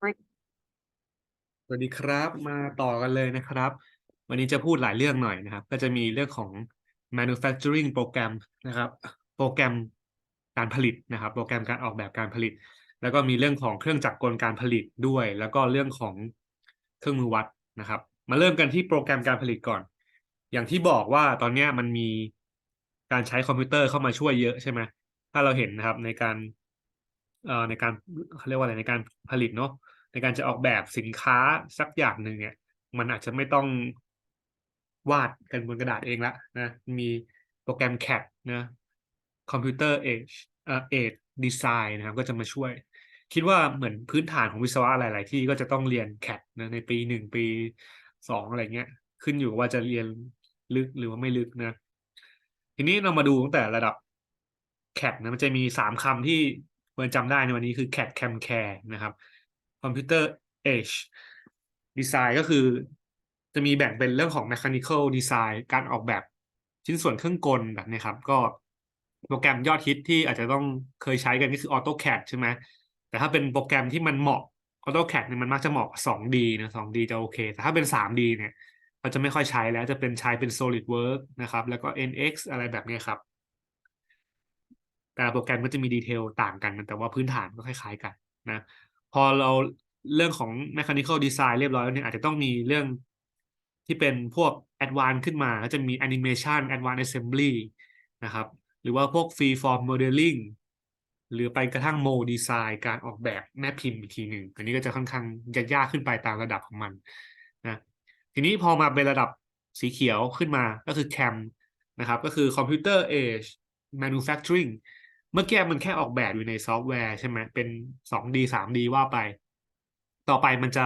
สวัสดีครับมาต่อกันเลยนะครับ วันนี้จะพูดหลายเรื่องหน่อยนะครับ ก็จะมีเรื่องของ manufacturing โปรแกรมนะครับ โปรแกรมการผลิตนะครับ โปรแกรมการออกแบบการผลิต แล้วก็มีเรื่องของเครื่องจักรกลการผลิตด้วย แล้วก็เรื่องของเครื่องมือวัดนะครับ มาเริ่มกันที่โปรแกรมการผลิตก่อน อย่างที่บอกว่าตอนนี้มันมีการใช้คอมพิวเตอร์เข้ามาช่วยเยอะใช่ไหมถ้าเราเห็นนะครับในการ ในการเขาเรียกว่าอะไรในการผลิตเนาะในการจะออกแบบสินค้าสักอย่างหนึ่งเนี่ย มันอาจจะไม่ต้องวาดกันบนกระดาษเองละนะมีโปรแกรม CAD นะคอมพิวเตอร์เอจเอ่อเอจดีไซน์นะครับ ก็จะมาช่วย คิดว่าเหมือนพื้นฐานของวิศวะหลาย ๆ ที่ก็จะต้องเรียน CAD นะในปีหนึ่งปีสองอะไรเงี้ย ขึ้นอยู่ว่าจะเรียนลึกหรือว่าไม่ลึกนะ ทีนี้เรามาดูตั้งแต่ระดับ CAD นะมันจะมีสามคำที่ ควรจำได้ในวันนี้คือ CAD CAM CARE นะครับ Computer Age Design ก็คือจะมีแบ่งเป็นเรื่องของ Mechanical Design การออกแบบชิ้นส่วนเครื่องกลแบบนี้ครับ ก็โปรแกรมยอดฮิตที่อาจจะต้องเคยใช้กันก็คือ AutoCAD ใช่ไหมแต่ถ้าเป็นโปรแกรมที่มันเหมาะ AutoCAD เนี่ยมันมักจะเหมาะ 2D นะ 2D จะโอเค แต่ถ้าเป็น 3D เนี่ยเราจะไม่ค่อยใช้แล้วจะเป็นใช้เป็น SolidWorks นะครับ แล้วก็ NX อะไรแบบนี้ครับ แต่ละโปรแกรมก็จะมีดีเทลต่างกัน แต่ว่าพื้นฐานก็คล้าย ๆ กันนะพอเราเรื่องของ mechanical design เรียบร้อยแล้วเนี่ยอาจจะต้องมีเรื่องที่เป็นพวก advanced ขึ้นมาก็จะมี animation advanced assembly นะครับหรือว่าพวก free form modeling หรือไปกระทั่ง mold design การออกแบบแม่พิมพ์อีกทีหนึ่งอันนี้ก็จะค่อนข้างจะยากขึ้นไปตามระดับของมันนะทีนี้พอมาเป็นระดับสีเขียวขึ้นมาก็คือ CAM นะครับก็คือ computer age manufacturing เมื่อกี้มันแค่ออกแบบอยู่ในซอฟต์แวร์ใช่ไหมเป็น 2D 3D ว่าไป ต่อไปมันจะ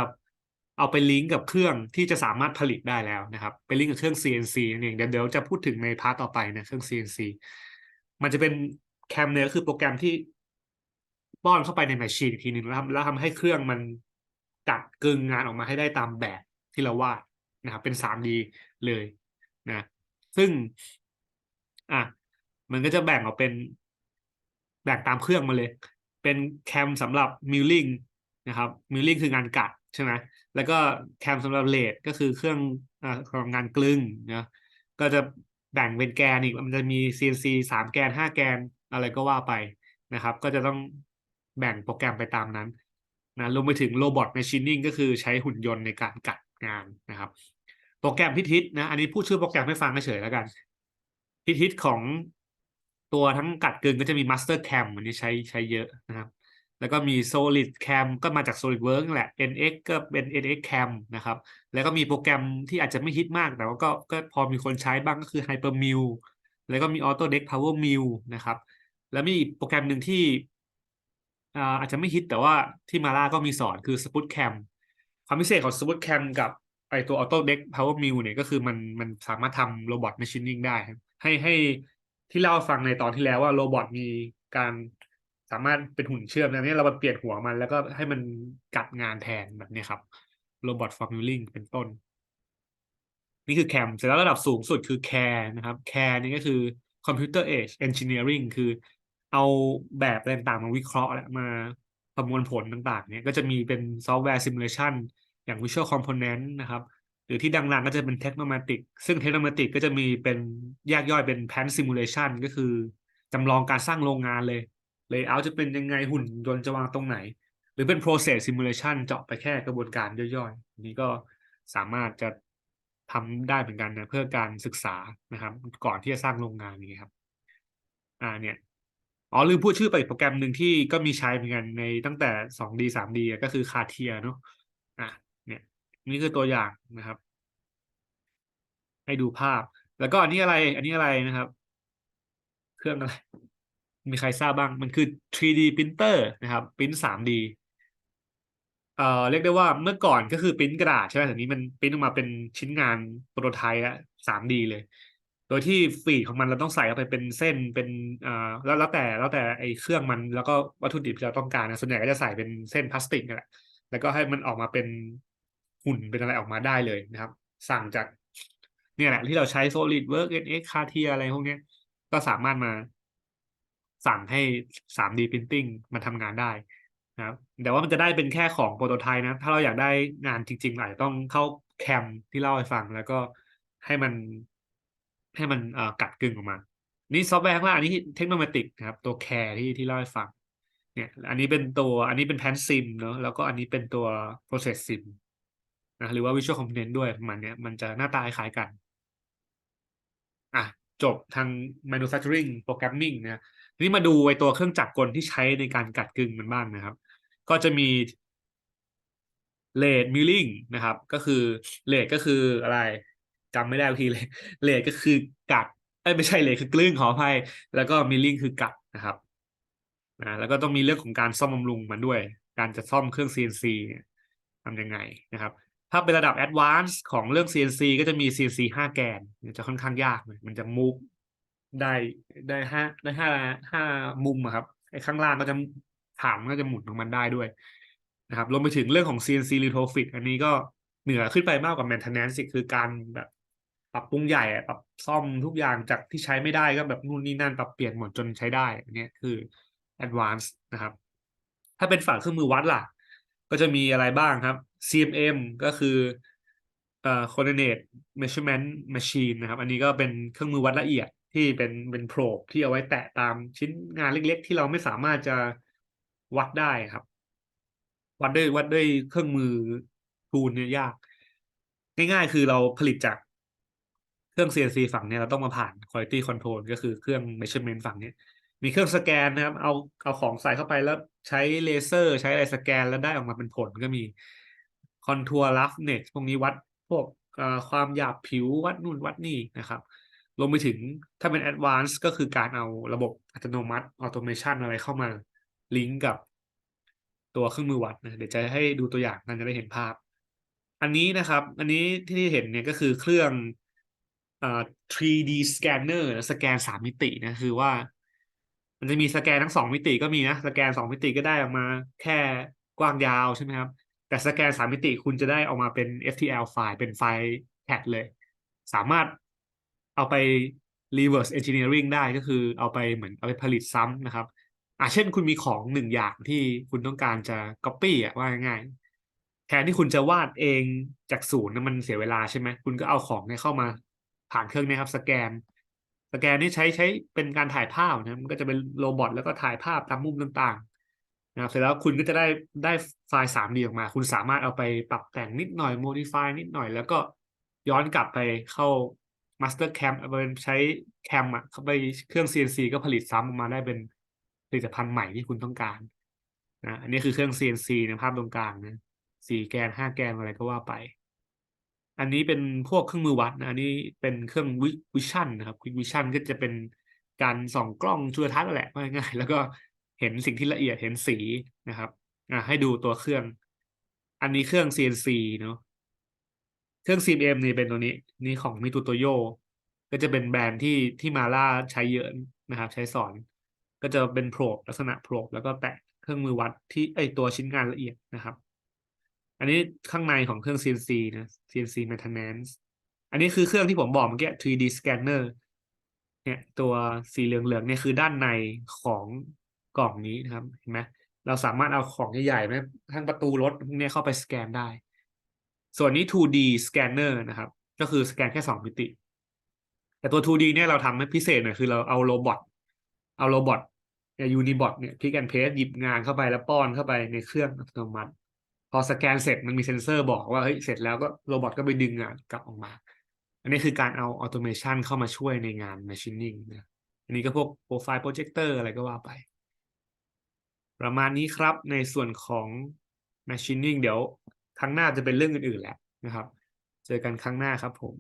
เอาไปลิงก์กับเครื่องที่จะสามารถผลิตได้แล้วนะครับ ไปลิงก์กับเครื่อง CNC นั่นเองเดี๋ยวเดี๋ยวจะพูดถึงในพาร์ทต่อไปนะเครื่อง CNC มันจะเป็นแคมเนี่ยคือโปรแกรมที่ป้อนเข้าไปในแมชชีนอีกทีหนึ่งแล้วทำแล้วทำให้เครื่องมันกัดกึ่งงานออกมาให้ได้ตามแบบที่เราวาดนะครับเป็น 3D เลยนะ ซึ่งอะมันก็จะแบ่งออกเป็น แบ่งตามเครื่องมาเลย เป็นแคมสำหรับมิลลิงนะครับมิลลิงคืองานกัดใช่ไหมแล้วก็แคมสำหรับเลดก็คือเครื่องอ่าของงานกลึงนะก็จะแบ่งเป็นแกนอีกมันจะมี CNC สามแกนห้าแกนอะไรก็ว่าไปนะครับ ก็จะต้องแบ่งโปรแกรมไปตามนั้นนะรวมไปถึงโรบอทแมชชีนิ่งก็คือใช้หุ่นยนต์ในการกัดงานนะครับ โปรแกรมพิทิศนะ อันนี้พูดชื่อโปรแกรมให้ฟังเฉยๆแล้วกัน พิทิศของ ตัวทั้งกัดกึ่งก็จะมี Master Cam อันนี้ใช้ใช้เยอะนะครับ แล้วก็มี Solid Cam ก็มาจาก Solid Work แหละ NX ก็เป็น NX Cam นะครับ แล้วก็มีโปรแกรมที่อาจจะไม่ฮิตมาก แต่ว่าก็ก็พอมีคนใช้บ้างก็คือ Hypermill แล้วก็มี Autodesk Power Mill นะครับ แล้วมีโปรแกรมหนึ่งที่อาจจะไม่ฮิตแต่ว่าที่มาล่าก็มีสอนคือ Sput Cam ความพิเศษของ Sput Cam กับไอตัว Autodesk Power Mill เนี่ยก็คือมันมันสามารถทำโรบอท machining ได้ ให้ให้ ที่เล่าฟังในตอนที่แล้วว่าโรบอทมีการสามารถเป็นหุ่นเชื่อมนะเนี่ยเราเปลี่ยนหัวมันแล้วก็ให้มันกัดงานแทนแบบนี้ครับโรบอท formulling เป็นต้น นี่คือ CAM เสร็จแล้วระดับสูงสุดคือ CARE นะครับ CARE นี่ก็คือ Computer Age Engineering คือเอาแบบต่างๆมาวิเคราะห์และมาประมวลผลต่างๆ เนี่ยก็จะมีเป็นซอฟต์แวร์ simulation อย่าง Visual Component นะครับ รือที่ดังๆก็จะเป็น Technomatic ซึ่ง Technomatic ก็จะมีเป็นแยกย่อยเป็น Plan Simulation ก็คือจำลองการสร้างโรงงานเลย Layout จะเป็นยังไงหุ่นยนต์จะวางตรงไหน หรือเป็น Process Simulation เจาะไปแค่กระบวนการย่อยๆ นี้ก็สามารถจะทำได้เหมือนกันนะเพื่อการศึกษานะครับ ก่อนที่จะสร้างโรงงานนี้ครับอ่าเนี่ยอ๋อลืมพูดชื่อไปอีกโปรแกรมหนึ่งที่ก็มีใช้เหมือนกันในตั้งแต่ 2D 3D ก็คือ Cartier เนอะอะเนี่ยนี่คือตัวอย่างนะครับ ให้ดูภาพ แล้วก็อันนี้อะไร อันนี้อะไรนะครับ เครื่องอะไร มีใครทราบบ้าง มันคือ 3D printer นะครับพิมพ์ 3D เอ่อเรียกได้ว่าเมื่อก่อนก็คือพิมพ์กระดาษใช่ไหมแต่นี้มันพิมพ์ออกมาเป็นชิ้นงานโปรโตไทป์ละ 3D เลย โดยที่ฟีดของมันเราต้องใส่เข้าไปเป็นเส้นเป็นอ่าแล้วแล้วแต่แล้วแต่ไอ้เครื่องมันแล้วก็วัตถุดิบที่เราต้องการนะส่วนใหญ่ก็จะใส่เป็นเส้นพลาสติกนี่แหละแล้วก็ให้มันออกมาเป็นหุ่นเป็นอะไรออกมาได้เลยนะครับ สั่งจาก เนี่ยแหละที่เราใช้ solid work NX Cartier อะไรพวกนี้ก็สามารถมาสั่งให้ 3D Printing มาทำงานได้นะครับแต่ว่ามันจะได้เป็นแค่ของโปรโตไทป์นะ ถ้าเราอยากได้งานจริงๆเราอาจจะต้องเข้าแคมที่เล่าให้ฟัง แล้วก็ให้มันให้มันเอ่อกัดกึ่งออกมา นี่ซอฟต์แวร์ข้างล่างอันนี้เทคโนโลยีนะครับ ตัวแคร์ที่ที่เล่าให้ฟัง เนี่ย อันนี้เป็นตัวอันนี้เป็นแพนซิมเนาะแล้วก็อันนี้เป็นตัว process sim นะหรือว่า visual component ด้วยมาณเนี้ยมันจะหน้าตาคล้ายกัน อะจบทาง manufacturing programming นะทีนี้มาดูไอตัวเครื่องจักรกลที่ใช้ในการกัดกึ่งมันบ้างนะครับ ก็จะมี lead milling นะครับ ก็คือ lead ก็คืออะไรจำไม่ได้ทีเลย lead ก็คือกัดเอ้ไม่ใช่ lead คือกลึงขออภัย แล้วก็ milling คือกัดนะครับนะแล้วก็ต้องมีเรื่องของการซ่อมบำรุงมันด้วย การจะซ่อมเครื่อง CNC ทำยังไงนะครับ ถ้าเป็นระดับ advance ของเรื่อง CNC ก็จะมี CNC ห้าแกนจะค่อนข้างยากหน่อยมันจะมูฟได้ได้ห้าได้ห้าห้ามุมอะครับไอ้ข้างล่างก็จะฐานก็จะหมุนของมันได้ด้วยนะครับรวมไปถึงเรื่องของ CNC Retrofit อันนี้ก็เหนือขึ้นไปมากกว่า maintenance อีกคือการแบบปรับปรุงใหญ่อะปรับซ่อมทุกอย่างจากที่ใช้ไม่ได้ก็แบบนู่นนี่นั่นปรับเปลี่ยนหมดจนใช้ได้อันนี้คือ advance นะครับ ถ้าเป็นฝั่งเครื่องมือวัดล่ะ ก็จะมีอะไรบ้างครับ CMM ก็คือเอ่อ coordinate measurement machine นะครับ อันนี้ก็เป็นเครื่องมือวัดละเอียดที่เป็นเป็นโพรบที่เอาไว้แตะตามชิ้นงานเล็ก ๆ ที่เราไม่สามารถจะวัดได้ครับ วัดด้วยวัดด้วยเครื่องมือทูลเนี่ยยาก ง่ายๆ คือเราผลิตจากเครื่อง CNC ฝั่งเนี้ยเราต้องมาผ่าน quality control ก็คือเครื่อง measurement ฝั่งเนี้ย มีเครื่องสแกนนะครับ เอาเอาของใส่เข้าไปแล้วใช้เลเซอร์ ใช้อะไรสแกนแล้วได้ออกมาเป็นผลก็มีคอนทัวร์ลัฟเน็ตพวกนี้วัดพวกความหยาบผิววัดนู่นวัดนี่นะครับรวมไปถึงถ้าเป็นแอดวานซ์ก็คือการเอาระบบอัตโนมัติออโตเมชันอะไรเข้ามาลิงก์กับตัวเครื่องมือวัดนะเดี๋ยวจะให้ดูตัวอย่างกันจะได้เห็นภาพ อันนี้นะครับ อันนี้ที่เห็นเนี่ยก็คือเครื่องอ่า 3D scanner สแกนสามมิตินะคือว่า มันจะมีสแกนทั้งสองมิติก็มีนะ สแกนสองมิติก็ได้ออกมาแค่กว้างยาวใช่ไหมครับ แต่สแกนสามมิติคุณจะได้ออกมาเป็น FTL ไฟล์เป็นไฟล์แท็กเลย สามารถเอาไป reverse engineering ได้ก็คือเอาไปเหมือนเอาไปผลิตซ้ำนะครับอะเช่นคุณมีของหนึ่งอย่างที่คุณต้องการจะ copy อะว่าง่ายๆแทนที่คุณจะวาดเองจากศูนย์นะมันเสียเวลาใช่ไหมคุณก็เอาของเนี่ยเข้ามาผ่านเครื่องนี้ครับ สแกน สแกนนี่ใช้ใช้เป็นการถ่ายภาพนะมันก็จะเป็นโรบอทแล้วก็ถ่ายภาพตามมุมต่างๆนะครับเสร็จแล้วคุณก็จะได้ได้ไฟล์ 3D ออกมา คุณสามารถเอาไปปรับแต่งนิดหน่อย modify นิดหน่อย แล้วก็ย้อนกลับไปเข้า master cam เอาไปใช้แคมอะเข้าไปเครื่อง CNC ก็ผลิตซ้ำออกมาได้เป็นผลิตภัณฑ์ใหม่ที่คุณต้องการนะอันนี้คือเครื่อง CNC นะภาพตรงกลางนะสี่แกนห้าแกนอะไรก็ว่าไป อันนี้เป็นพวกเครื่องมือวัดนะอันนี้เป็นเครื่องวิชั่นนะครับวิกวิชั่นก็จะเป็นการส่องกล้องจุลทรรศน์แหละง่ายๆแล้วก็เห็นสิ่งที่ละเอียดเห็นสีนะครับอะให้ดูตัวเครื่อง อันนี้เครื่อง CNC เนาะเครื่อง CMM นี่เป็นตัวนี้ นี่ของมิตูโตโยก็จะเป็นแบรนด์ที่ที่มาล่าใช้เยอะนะครับ ใช้สอน ก็จะเป็นโพรบลักษณะโพรบแล้วก็แตะเครื่องมือวัดที่ไอตัวชิ้นงานละเอียดนะครับ อันนี้ข้างในของเครื่อง CNC นะ CNC maintenance อันนี้คือเครื่องที่ผมบอกเมื่อกี้ 3D scanner เนี่ย ตัวสีเหลืองๆเนี่ยคือด้านในของกล่องนี้นะครับ เห็นไหมเราสามารถเอาของใหญ่ๆไหมทั้งประตูรถพวกนี้เข้าไปสแกนได้ ส่วนนี้ 2D scanner นะครับ ก็คือสแกนแค่สองมิติ แต่ตัว 2D เนี่ยเราทำให้พิเศษหน่อยคือเราเอาโรบอทเอาโรบอทยูนิบอทเนี่ยคลิกแอนเพสหยิบงานเข้าไปแล้วป้อนเข้าไปในเครื่องอัตโนมัติ พอสแกนเสร็จมันมีเซ็นเซอร์บอกว่าเฮ้ยเสร็จแล้วก็โรบอทก็ไปดึงงานกลับออกมา อันนี้คือการเอาออโตเมชันเข้ามาช่วยในงาน machining นะอันนี้ก็พวกโปรไฟล์โปรเจคเตอร์อะไรก็ว่าไป ประมาณนี้ครับในส่วนของ machining เดี๋ยวครั้งหน้าจะเป็นเรื่องอื่นๆแหละนะครับ เจอกันครั้งหน้าครับผม